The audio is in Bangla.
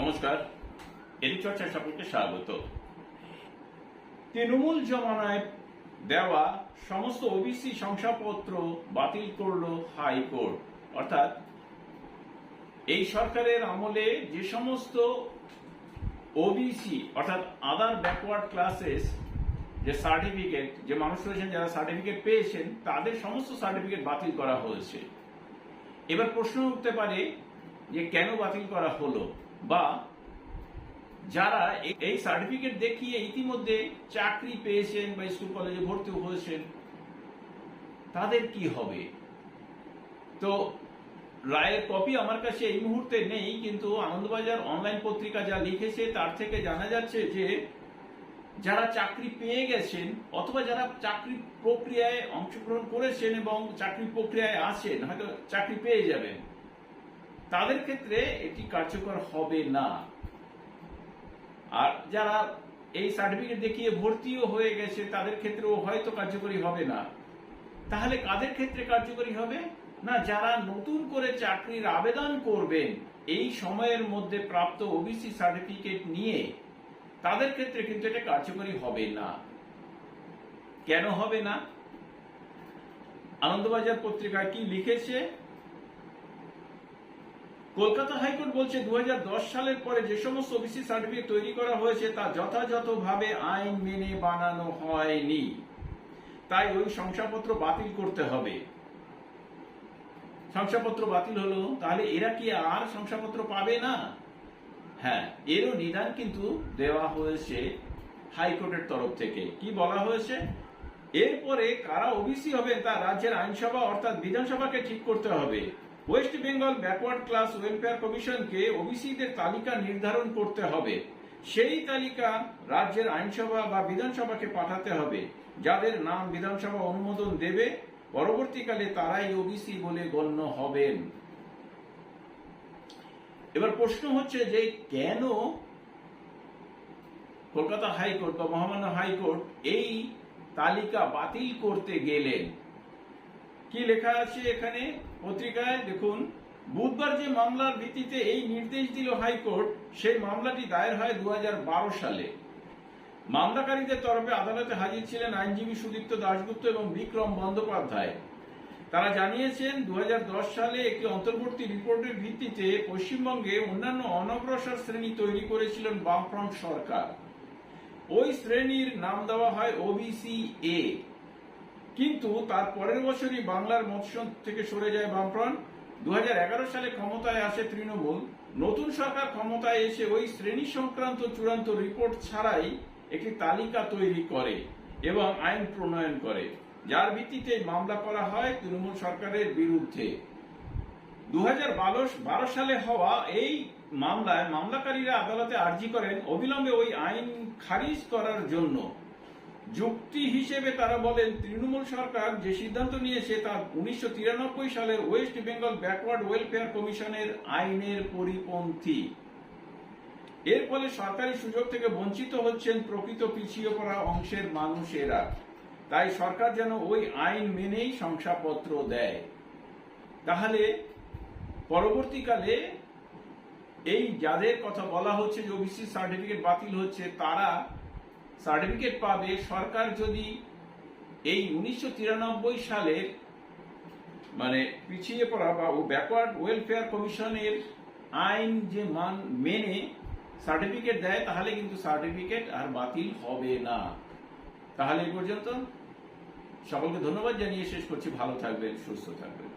নমস্কার এদিক চর্চার সকলকে স্বাগত। তৃণমূল জমানায় দেওয়া সমস্ত ওবিসি শংসাপত্র বাতিল করল হাইকোর্ট। অর্থাৎ এই সরকারের আমলে যে সমস্ত ওবিসি অর্থাৎ আদার ব্যাকওয়ার্ড ক্লাসেস যে সার্টিফিকেট যে মানুষ রয়েছেন যারা সার্টিফিকেট পেয়েছেন, তাদের সমস্ত সার্টিফিকেট বাতিল করা হয়েছে। এবার প্রশ্ন উঠতে পারে যে কেন বাতিল করা হলো? বা যারা এই সার্টিফিকেট দেখিয়ে ইতিমধ্যে চাকরি পেয়েছেন বা স্কুল কলেজে ভর্তি হয়েছেন, তাদের কি হবে? তো রায়ের কপি আমার কাছে এই মুহূর্তে নেই, কিন্তু আনন্দবাজার অনলাইন পত্রিকা যা লিখেছে তার থেকে জানা যাচ্ছে যে যারা চাকরি পেয়ে গেছেন অথবা যারা চাকরি প্রক্রিয়ায় অংশগ্রহণ করেছেন এবং চাকরি প্রক্রিয়ায় আছেন, হয়তো চাকরি পেয়ে যাবেন তাদের ক্ষেত্রে এটি কার্যকর হবে না। আর যারা এই সার্টিফিকেট দেখিয়ে ভর্তিও হয়ে গেছে, তাদের ক্ষেত্রেও হয়তো কার্যকরী হবে না। তাহলে কাদের ক্ষেত্রে কার্যকরী হবে? না, যারা নতুন করে চাকরির আবেদন করবেন, এই সময়ের মধ্যে প্রাপ্ত ওবিসি সার্টিফিকেট নিয়ে, তাদের ক্ষেত্রে কিন্তু এটা কার্যকরী হবে না। কেন হবে না? আনন্দবাজার পত্রিকায় কি লিখেছে? কলকাতা হাইকোর্ট বলছে দু হাজার দশ সালের পরে যে সমস্ত ওবিসি সার্টিফিকেট তৈরি করা হয়েছে তা যথাযথভাবে আইন মেনে বানানো হয়নি। তাই ওই শংসাপত্র বাতিল করতে হবে। শংসাপত্র বাতিল হলো, তাহলে এরা কি আর শংসাপত্র পাবে না? হ্যাঁ এরও নিদান কিন্তু দেওয়া হয়েছে হাইকোর্টের তরফ থেকে। কি বলা হয়েছে? এরপরে কারা ওবিসি হবেন তা রাজ্যের আইনসভা অর্থাৎ বিধানসভাকে ঠিক করতে হবে। West Bengal backward class welfare কমিশনকে ওবিসিদের তালিকা নির্ধারণ করতে হবে। সেই তালিকা রাজ্যের আইনসভা বা বিধানসভাকে পাঠাতে হবে। যাদের নাম বিধানসভা অনুমোদন দেবে, পরবর্তীকালে তারাই ওবিসি বলে গণ্য হবেন। এবার প্রশ্ন হচ্ছে যে কেন কলকাতা হাইকোর্ট বা মহামান্য হাইকোর্ট এই তালিকা বাতিল করতে গেলেন? কি লেখা আছে এখানে? পত্রিকায় দেখুন, বুধবার যে মামলার ভিত্তিতে এই নির্দেশ দিল হাইকোর্ট, সেই মামলাটি দায়ের হয় দু হাজার বারো সালে। মামলাকারীদের তরফে আদালতে হাজির ছিলেন আইনজীবী সুদীপ্ত দাশগুপ্ত এবং বিক্রম বন্দ্যোপাধ্যায়। তারা জানিয়েছেন দু হাজার দশ সালে একটি অন্তর্বর্তী রিপোর্টের ভিত্তিতে পশ্চিমবঙ্গে অন্যান্য অনগ্রসর শ্রেণি তৈরি করেছিলেন বামফ্রন্ট সরকার। ওই শ্রেণির নাম দেওয়া হয় ওবিসি এ কিন্তু তার পরের বছরই বাংলার মৎস্য থেকে সরে যায় বামফ্রন্ট। দু হাজার এগারো সালে ক্ষমতায় আসে তৃণমূল। নতুন সরকার ক্ষমতায় এসে ওই শ্রেণি সংক্রান্ত চূড়ান্ত রিপোর্ট ছাড়াই একটি তালিকা তৈরি করে এবং আইন প্রণয়ন করে, যার ভিত্তিতে মামলা করা হয় তৃণমূল সরকারের বিরুদ্ধে। দু বারো সালে হওয়া এই মামলায় মামলাকারীরা আদালতে আর্জি করেন অবিলম্বে ওই আইন খারিজ করার জন্য। যুক্তি হিসেবে তারা বলেন, তৃণমূল সরকার যে সিদ্ধান্ত নিয়েছে তা উনিশশো সালের ওয়েস্ট বেঙ্গল ব্যাকওয়ার্ড ওয়েলফেয়ার কমিশনের আইনের পরিপন্থী। এর ফলে সরকারি সুযোগ থেকে বঞ্চিত হচ্ছেন প্রকৃত পিছিয়ে পড়া অংশের মানুষেরা। তাই সরকার যেন ওই আইন মেনেই শংসাপত্র দেয়। তাহলে পরবর্তীকালে এই যাদের কথা বলা হচ্ছে যে ওবিসি সার্টিফিকেট বাতিল হচ্ছে, তারা সার্টিফিকেট পাবে। সরকার যদি এই উনিশশো তিরানব্বই সালের মানে পিছিয়ে পড়া বা ব্যাকওয়ার্ড ওয়েলফেয়ার কমিশনের আইন যে মান মেনে সার্টিফিকেট দেয়, তাহলে কিন্তু সার্টিফিকেট আর বাতিল হবে না। তাহলে এই পর্যন্ত। সকলকে ধন্যবাদ জানিয়ে শেষ করছি। ভালো থাকবেন, সুস্থ থাকবেন।